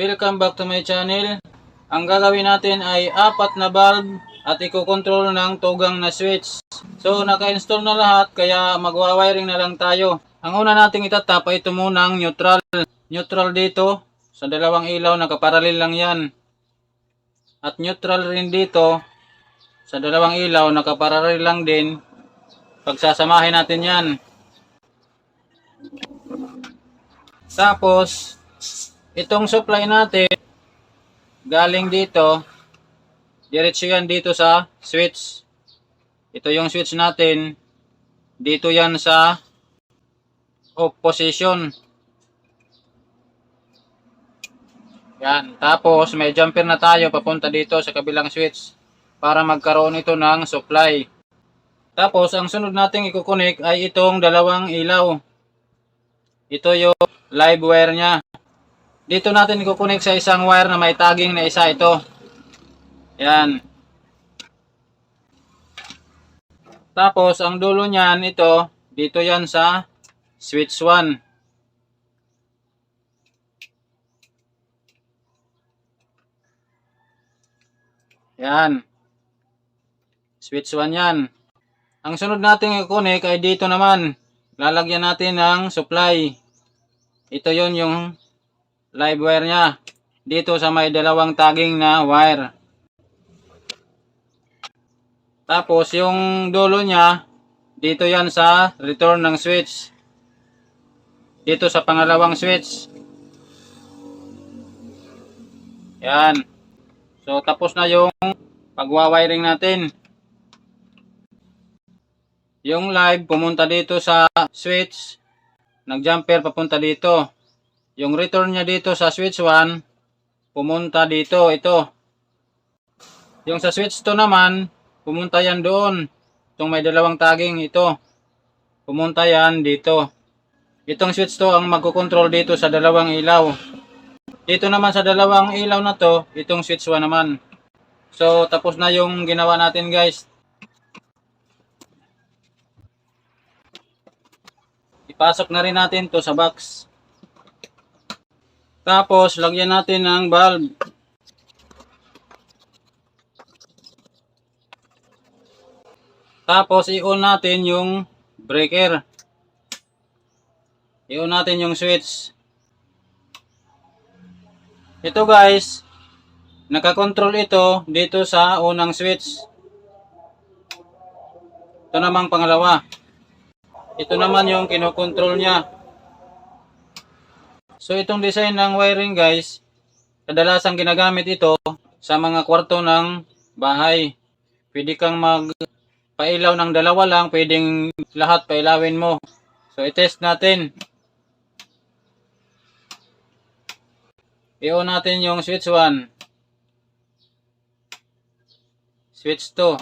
Welcome back to my channel. Ang gagawin natin ay apat na bulb at iko-control ng tugang na switch. So naka-install na lahat kaya magwa-wiring na lang tayo. Ang una nating itatap ay ito munang neutral. Neutral dito sa dalawang ilaw nakaparalel lang yan. At neutral rin dito sa dalawang ilaw nakaparalel lang din. Pagsasamahin natin yan. Tapos, itong supply natin, galing dito, diretso yan dito sa switch. Ito yung switch natin. Dito yan sa off position. Yan. Tapos, may jumper na tayo papunta dito sa kabilang switch para magkaroon ito ng supply. Tapos, ang sunod nating ikukunik ay itong dalawang ilaw. Ito yung live wire niya. Dito natin ikukunik sa isang wire na may tagging na isa ito. Yan. Tapos, ang dulo niyan, ito, dito yan sa switch 1. Yan. Switch 1 yan. Ang sunod natin ikukunik ay dito naman. Lalagyan natin ng supply. Ito yon yung live wire niya. Dito sa may dalawang tagging na wire. Tapos yung dulo niya, dito yan sa return ng switch. Dito sa pangalawang switch. Yan. So tapos na yung pagwa-wiring natin. Yung live pumunta dito sa switch. Nag-jumper papunta dito. Yung return niya dito sa switch 1 pumunta dito ito. Yung sa switch 2 naman pumunta yan doon. Itong may dalawang tagging ito. Pumunta yan dito. Itong switch 2 ang magkocontrol dito sa dalawang ilaw. Dito naman sa dalawang ilaw na to, itong switch 1 naman. So tapos na yung ginawa natin guys. Ipasok na rin natin to sa box. Tapos, lagyan natin ng bulb. Tapos, i-on natin yung breaker. I-on natin yung switch. Ito guys, nakakontrol ito dito sa unang switch. Ito namang pangalawa. Ito naman yung kinokontrol niya. So itong design ng wiring guys, kadalasang ginagamit ito sa mga kwarto ng bahay. Pwede kang magpailaw ng dalawa lang, pwedeng lahat pailawin mo. So i-test natin. I-on natin yung switch 1. Switch 2.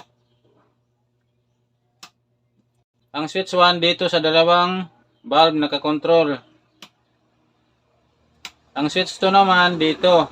Ang switch 1 dito sa dalawang bulb nakakontrol. Ang switch 2 naman dito.